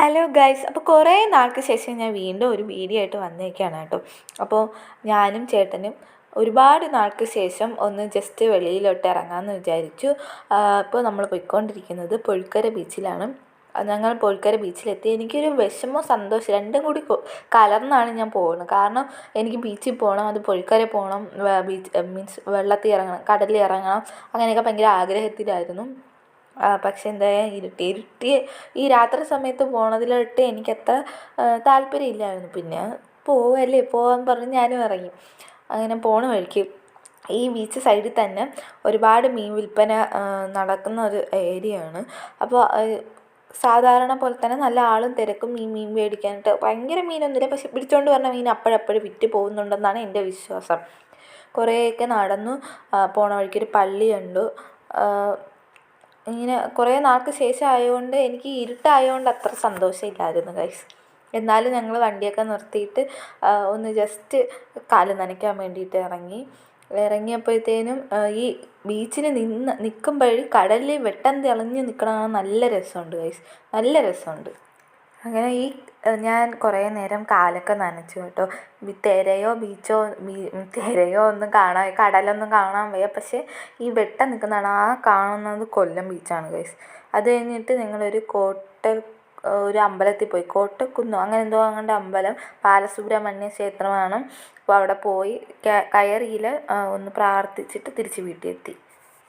Hello guys അപ്പോൾ കുറേ നാൾക്ക് ശേഷം ഞാൻ വീണ്ടും ഒരു വീഡിയോ ആയിട്ട് വന്നേക്കാണ് കേട്ടോ. അപ്പോൾ ഞാനും ചേട്ടനും ഒരുപാട് നാൾക്ക് ശേഷം ഒന്ന് ജസ്റ്റ് വെളിയിലോട്ട് ഇറങ്ങാമെന്ന് വിചാരിച്ചു. അപ്പോൾ നമ്മൾ പോയിക്കൊണ്ടിരിക്കുന്നത് പൊഴിക്കര ബീച്ചിലാണ് ഞങ്ങൾ പോൽക്കര ബീച്ചിലെത്തി എനിക്കൊരു വിഷമോ സന്തോഷം രണ്ടും കൂടി കലർന്നാണ് ഞാൻ പോകുന്നത്. കാരണം എനിക്ക് ബീച്ചിൽ പോകണം അത് പൊൽക്കര പോകണം ബീച്ച് മീൻസ് വെള്ളത്തിൽ ഇറങ്ങണം കടലിൽ ഇറങ്ങണം അങ്ങനെയൊക്കെ ഭയങ്കര ആഗ്രഹത്തിലായിരുന്നു. പക്ഷേ എന്താ ഇരുട്ടി ഇരുട്ടി. ഈ രാത്രി സമയത്ത് പോണതിലോട്ട് എനിക്കത്ര താല്പര്യമില്ലായിരുന്നു. പിന്നെ പോവല്ലേ പോവാൻ പറഞ്ഞ് ഞാനും ഇറങ്ങി. അങ്ങനെ പോണ വഴിക്ക് ഈ ബീച്ച് സൈഡിൽ തന്നെ ഒരുപാട് മീൻ വിൽപ്പന നടക്കുന്ന ഒരു ഏരിയയാണ്. അപ്പോൾ സാധാരണ പോലെ തന്നെ നല്ല ആളും തിരക്കും ഈ മീൻ മേടിക്കാനായിട്ട്. ഭയങ്കര മീനൊന്നുമില്ല. പക്ഷെ പിടിച്ചുകൊണ്ട് വരുന്ന മീൻ അപ്പോഴപ്പോഴും വിറ്റ് പോകുന്നുണ്ടെന്നാണ് എന്റെ വിശ്വാസം. കുറേയൊക്കെ നടന്നു പോണ വഴിക്കൊരു പള്ളി ഇങ്ങനെ കുറേ നാൾക്ക് ശേഷം ആയതുകൊണ്ട് എനിക്ക് ഇരുട്ടായതുകൊണ്ട് അത്ര സന്തോഷമില്ലായിരുന്നു ഗൈസ് എന്നാലും ഞങ്ങൾ വണ്ടിയൊക്കെ നിർത്തിയിട്ട് ഒന്ന് ജസ്റ്റ് കാൽ നനയ്ക്കാൻ വേണ്ടിയിട്ട് ഇറങ്ങി. ഇറങ്ങിയപ്പോഴത്തേനും ഈ ബീച്ചിൽ നിന്ന് നിൽക്കുമ്പോൾ കടലിൽ വെട്ടം തിളഞ്ഞ് നിൽക്കണ നല്ല രസമുണ്ട് ഗൈസ് നല്ല രസമുണ്ട്. അങ്ങനെ ഈ ഞാൻ കുറേ നേരം കാലൊക്കെ നനച്ചു കേട്ടോ. തിരയോ ബീച്ചോ തിരയോ ഒന്നും കാണാൻ കടലൊന്നും കാണാൻ വയ്യ. പക്ഷേ ഈ വെട്ടം നിൽക്കുന്നതാണ്. ആ കാണുന്നത് കൊല്ലം ബീച്ചാണ് ഗൈസ് അത് കഴിഞ്ഞിട്ട് നിങ്ങളൊരു കോട്ട ഒരു അമ്പലത്തിൽ പോയി. കോട്ടക്കുന്നോ അങ്ങനെ എന്തോ അങ്ങനെ അമ്പലം ബാലസുബ്രഹ്മണ്യ ക്ഷേത്രമാണ്. അപ്പോൾ അവിടെ പോയി കയറിയിൽ ഒന്ന് പ്രാർത്ഥിച്ചിട്ട് തിരിച്ച് വീട്ടിൽ എത്തി